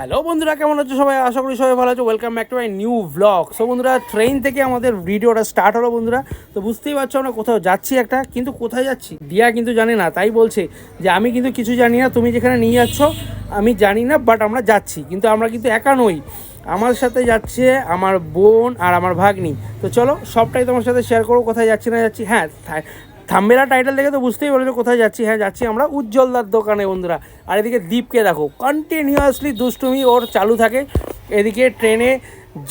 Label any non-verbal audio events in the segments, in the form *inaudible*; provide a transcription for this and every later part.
Hello বন্ধুরা, কেমন আছো সবাই? আশা করি সবাই ভালো আছো। Welcome back to my new blog so বন্ধুরা ট্রেন থেকে আমাদের ভিডিওটা স্টার্ট হলো বন্ধুরা। তো বুঝতেই পারছ আমরা কোথাও যাচ্ছি একটা, কিন্তু কোথায় যাচ্ছি? দিয়া কিন্তু জানে না, তাই বলছে যে আমি কিন্তু কিছু জানি না, তুমি যেখানে নিয়ে যাচ্ছ, আমি জানি না বাট আমরা যাচ্ছি। কিন্তু আমরা কিন্তু একা নই। আমার সাথে যাচ্ছে আমার বোন আর আমার ভাগ্নি। তো চলো, সবটাই তোমার সাথে শেয়ার করব, কোথায় যাচ্ছি না যাচ্ছি। হ্যাঁ থাম্বেলা টাইটেল দেখে তো বুঝতেই পারছ কোথায় যাচ্ছি। হ্যাঁ যাচ্ছি আমরা উজ্জ্বলদার দোকানে বন্ধুরা। আর এদিকে দ্বীপকে দেখো কন্টিনিউয়াসলি দুষ্টুমি ওর চালু থাকে। এদিকে ট্রেনে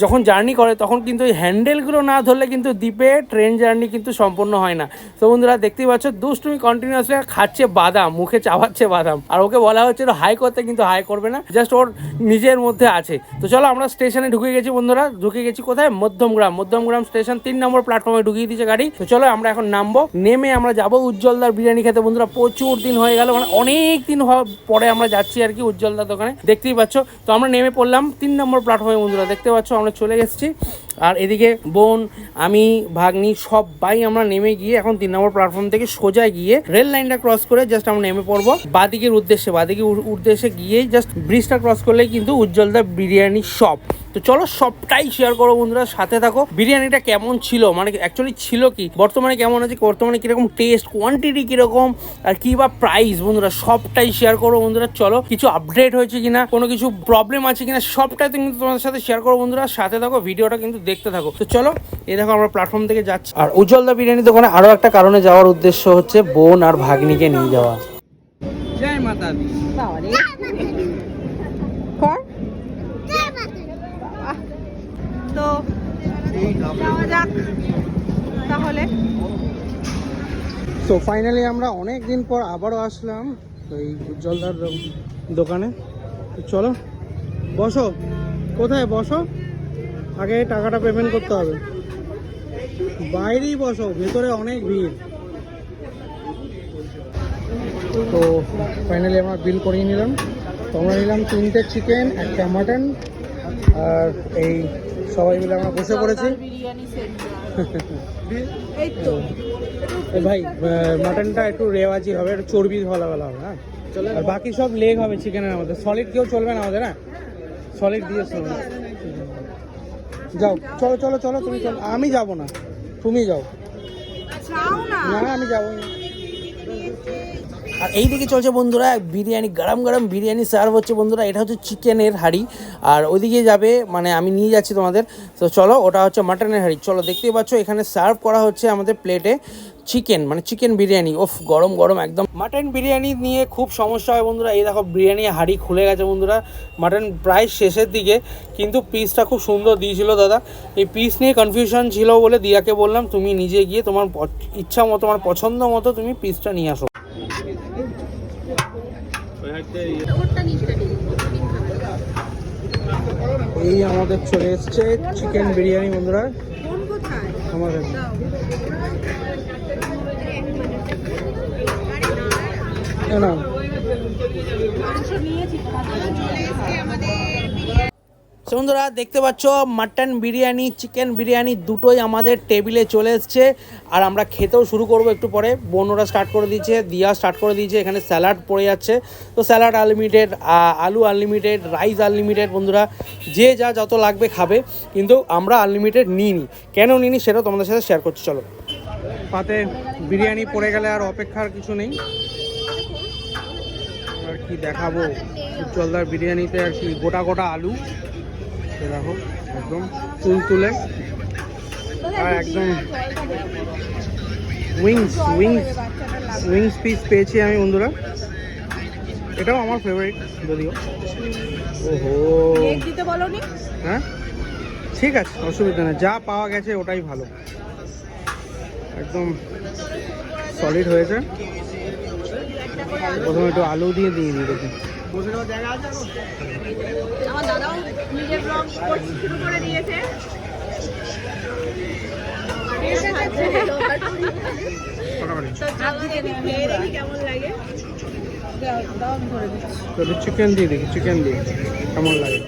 যখন জার্নি করে, তখন কিন্তু এই হ্যান্ডেলগুলো না ধরলে কিন্তু দ্বীপে ট্রেন জার্নি কিন্তু সম্পূর্ণ হয় না। তো বন্ধুরা, দেখতেই পাচ্ছ, দুষ্টুমি কন্টিনিউয়াসলি খাচ্ছে বাদাম, মুখে চাবাচ্ছে বাদাম। আর ওকে বলা হচ্ছে হাই করতে কিন্তু হাই করবে না জাস্ট ওর নিজের মধ্যে আছে। তো চলো, আমরা স্টেশনে ঢুকে গেছি বন্ধুরা। ঢুকে গেছি কোথায়? মধ্যমগ্রাম। মধ্যমগ্রাম স্টেশন তিন নম্বর প্ল্যাটফর্মে ঢুকিয়ে দিয়েছে গাড়ি। তো চলো, আমরা এখন নামবো। নেমে আমরা যাব উজ্জ্বলদার বিরিয়ানি খেতে। বন্ধুরা, প্রচুর দিন হয়ে গেল মানে অনেক দিন পরে আমরা যাচ্ছি আর কি উজ্জ্বলদার দোকানে। দেখতেই পাচ্ছ, তো আমরা নেমে পড়লাম তিন নম্বর প্ল্যাটফর্মে বন্ধুরা, দেখতে পাচ্ছ? আমরা চলে এসেছি। আর এদিকে বোন, আমি, ভাগ্নি সবাই আমরা নেমে গিয়ে এখন তিন নম্বর প্ল্যাটফর্ম থেকে সোজা গিয়ে রেল লাইনটা ক্রস করে জাস্ট আমরা নেমে পড়ব। বাদিকের উদ্দেশ্যে বাদিকের উদ্দেশ্যে গিয়েই জাস্ট ব্রিজটা ক্রস করলে কিন্তু উজ্জ্বলদা বিরিয়ানি শপ তো চলো সবটাই শেয়ার করো বন্ধুরা সাথে থাকো। বিরিয়ানিটা কেমন ছিল? মানে অ্যাকচুয়ালি ছিল কি? বর্তমানে কেমন আছে? বর্তমানে কীরকম টেস্ট কোয়ান্টিটি কীরকম? আর কি বা প্রাইস বন্ধুরা সবটাই শেয়ার করো বন্ধুরা। চলো কিছু আপডেট হয়েছে কিনা? কোনো কিছু প্রবলেম আছে কিনা? সবটাই কিন্তু তোমাদের সাথে শেয়ার করো বন্ধুরা। সাথে থাকো ভিডিওটা কিন্তু দেখতে থাকো। তো চলো এই দেখো আমরা প্ল্যাটফর্ম থেকে যাচ্ছি। আর উজ্জ্বলদা বিরিয়ানি দোকানে আরও একটা কারণে যাওয়ার উদ্দেশ্য হচ্ছে বোন আর ভাগ্নিকে নিয়ে যাওয়া। জয় মাতা দি বাবারে কর বাহ। তো যাওয়া যাক তাহলে? তো ফাইনালি আমরা অনেক দিন পর আবারও আসলাম এই উজ্জ্বলদার দোকানে। তো চলো বসো। কোথায় বসো? আগে টাকাটা পেমেন্ট করতে হবে। বাইরেই বসো ভেতরে অনেক ভিড়। তো ফাইনালি আমরা বিল করিয়ে নিলাম। তো আমরা নিলাম তিনটে চিকেন একটা মাটন আর এই সবাই মিলে আমরা বসে পড়েছি। বিরিয়ানি *laughs* ভাই মাটনটা একটু রেওয়াজি হবে একটু চর্বি ভালো ভালো হবে হ্যাঁ? আর বাকি সব লেগ হবে চিকেনের আমাদের সলিড কেউ চলবে না আমাদের হ্যাঁ? সলিড দিয়ে চলবে। যাও চলো চলো চলো তুমি চলো। আমি যাব না তুমি যাও। না। না আমি যাব আর এই দিকে চলছে বন্ধুরা, বিরিয়ানি, গরম গরম বিরিয়ানি সার্ভ হচ্ছে বন্ধুরা, এটা হচ্ছে চিকেনের হাঁড়ি। আর ওইদিকে যাবে মানে আমি নিয়ে যাচ্ছি তোমাদের। তো চলো, ওটা হচ্ছে মাটনের হাঁড়ি। চলো, দেখতেই পাচ্ছ, এখানে সার্ভ করা হচ্ছে আমাদের প্লেটে চিকেন মানে চিকেন বিরিয়ানি। ওফ গরম গরম একদম। মাটন বিরিয়ানি নিয়ে খুব সমস্যা হয় বন্ধুরা। এই দেখো, বিরিয়ানি হাঁড়ি খুলে গেছে বন্ধুরা। মাটন প্রায় শেষের দিকে, কিন্তু পিসটা খুব সুন্দর দিয়েছিল দাদা। এই পিস নিয়ে কনফিউশন ছিল বলে দিয়াকে বললাম, তুমি নিজে গিয়ে তোমার ইচ্ছা মতো, তোমার পছন্দ মতো তুমি পিসটা নিয়ে আসো। এই আমাদের চলে এসছে চিকেন বিরিয়ানি বন্ধুরা। আমাদের না। মাংস নিয়েছি। So, বন্ধুরা, দেখতে পাচ্ছ মাটন বিরিয়ানি চিকেন বিরিয়ানি দুটোই আমাদের টেবিলে চলে এসছে। আর আমরা খেতেও শুরু করব একটু পরে। বোনরা স্টার্ট করে দিয়েছে, দিয়া স্টার্ট করে দিয়েছে, এখানে স্যালাড পড়ে যাচ্ছে। তো স্যালাড আনলিমিটেড আলু আনলিমিটেড রাইস আনলিমিটেড বন্ধুরা, যে যা যত লাগবে খাবে। কিন্তু আমরা আনলিমিটেড নিই নি কেন নিইনি সেটা তোমাদের সাথে শেয়ার করছি, চলো। পাতে বিরিয়ানি পড়ে গেলে আর অপেক্ষার কিছু নেই। আর কি দেখাবো? উজ্জ্বলদার বিরিয়ানিতে আর কি গোটা গোটা আলু। দেখো একদম তুল তুলে। আর একদম উইংস উইংস উইংস পিস পেয়েছি আমি বন্ধুরা। এটাও আমার ফেভারিট যদিও। ওহো। দিতে বলনি? হ্যাঁ? ঠিক আছে অসুবিধা নেই যা পাওয়া গেছে ওটাই ভালো। একদম সলিড হয়েছে। প্রথমে একটু আলু দিয়ে দিয়ে দিই দেখি। আমার দাদাও নিজের ব্লগ শুরু করে দিয়েছে। চিকেন দিয়ে দেখি চিকেন দিয়ে। কেমন লাগে?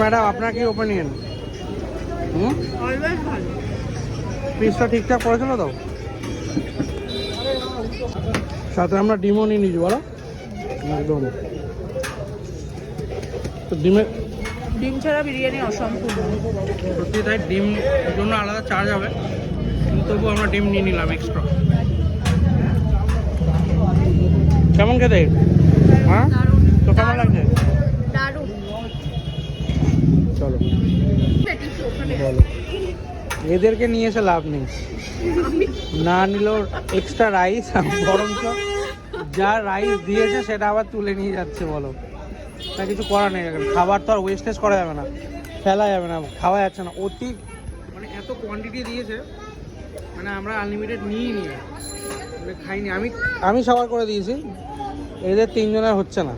ম্যাডাম আপনার কি ওপিনিয়ন হুম? পিসটা ঠিকঠাক পড়েছিল তো? সাথে আমরা ডিমও নিয়ে নিয়েছি বলো। একদম। তো ডিমের ডিম ছাড়া বিরিয়ানি অসম্পূর্ণ সত্যি তাই ডিম জন্য আলাদা চার্জ হবে। কিন্তু তবু আমরা ডিম নিয়ে নিলাম এক্সট্রা কেমন খেতে? হ্যাঁ? তো কেমন লাগছে? চলো। বলো। এদেরকে নিয়ে এসে লাভ নেই। না নিলেও এক্সট্রা রাইস বরঞ্চ যা রাইস দিয়েছে সেটা আবার তুলে নিয়ে যাচ্ছে, বলো। তা কিছু করার নেই খাবার তো আর ওয়েস্টেজ করা যাবে না, ফেলা যাবে না, খাওয়া যাচ্ছে না। অতি মানে এত কোয়ান্টিটি দিয়েছে মানে আমরা আনলিমিটেড নিয়ে মানে খাইনি। আমি আমি সবার করে দিয়েছি, এদের তিনজনের হচ্ছে না।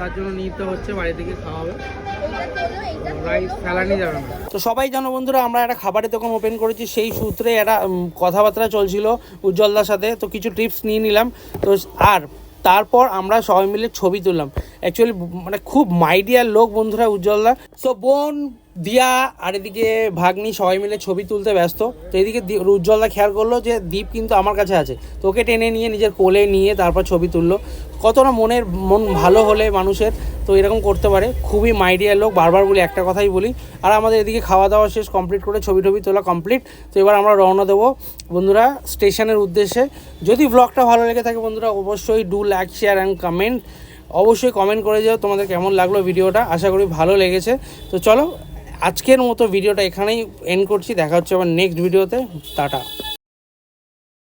তার জন্য নিতে হচ্ছে বাড়ি থেকে খাওয়া হবে রাইস ফেলানি যাবে না। তো সবাই জানো বন্ধুরা আমরা একটা খাবারের দোকান ওপেন করেছি সেই সূত্রে একটা কথাবার্তা চলছিল উজ্জ্বলদার সাথে তো কিছু টিপস নিয়ে নিলাম। তো আর তারপর আমরা সবাই মিলে ছবি তুললাম। অ্যাকচুয়ালি মানে খুব মাইডিয়ার লোক বন্ধুরা উজ্জ্বলদা। সো বোন দিয়া আর এদিকে ভাগ্নি সবাই মিলে ছবি তুলতে ব্যস্ত। তো এদিকে দি- উজ্জ্বলদা খেয়াল করল যে দীপ কিন্তু আমার কাছে আছে। তো ওকে টেনে নিয়ে নিজের কোলে নিয়ে তারপর ছবি তুললো। কতটা মনের মন ভালো হলে মানুষের, তো এরকম করতে পারে। খুবই মাইডিয়ার লোক। বারবার বলি একটা কথাই বলি। আর আমাদের এদিকে খাওয়া দাওয়া শেষ কমপ্লিট করে ছবি টবি তোলা কমপ্লিট তো এবার আমরা রওনা দেবো বন্ধুরা স্টেশনের উদ্দেশ্যে। যদি ব্লগটা ভালো লেগে থাকে বন্ধুরা, অবশ্যই do like share and comment অবশ্যই কমেন্ট করে যাও তোমাদের কেমন লাগল ভিডিওটা। আশা করি ভালো লেগেছে। তো চলো, আজকের মতো ভিডিওটা এখানেই এন্ড করছি। দেখা হচ্ছে আবার নেক্সট ভিডিওতে টাটা।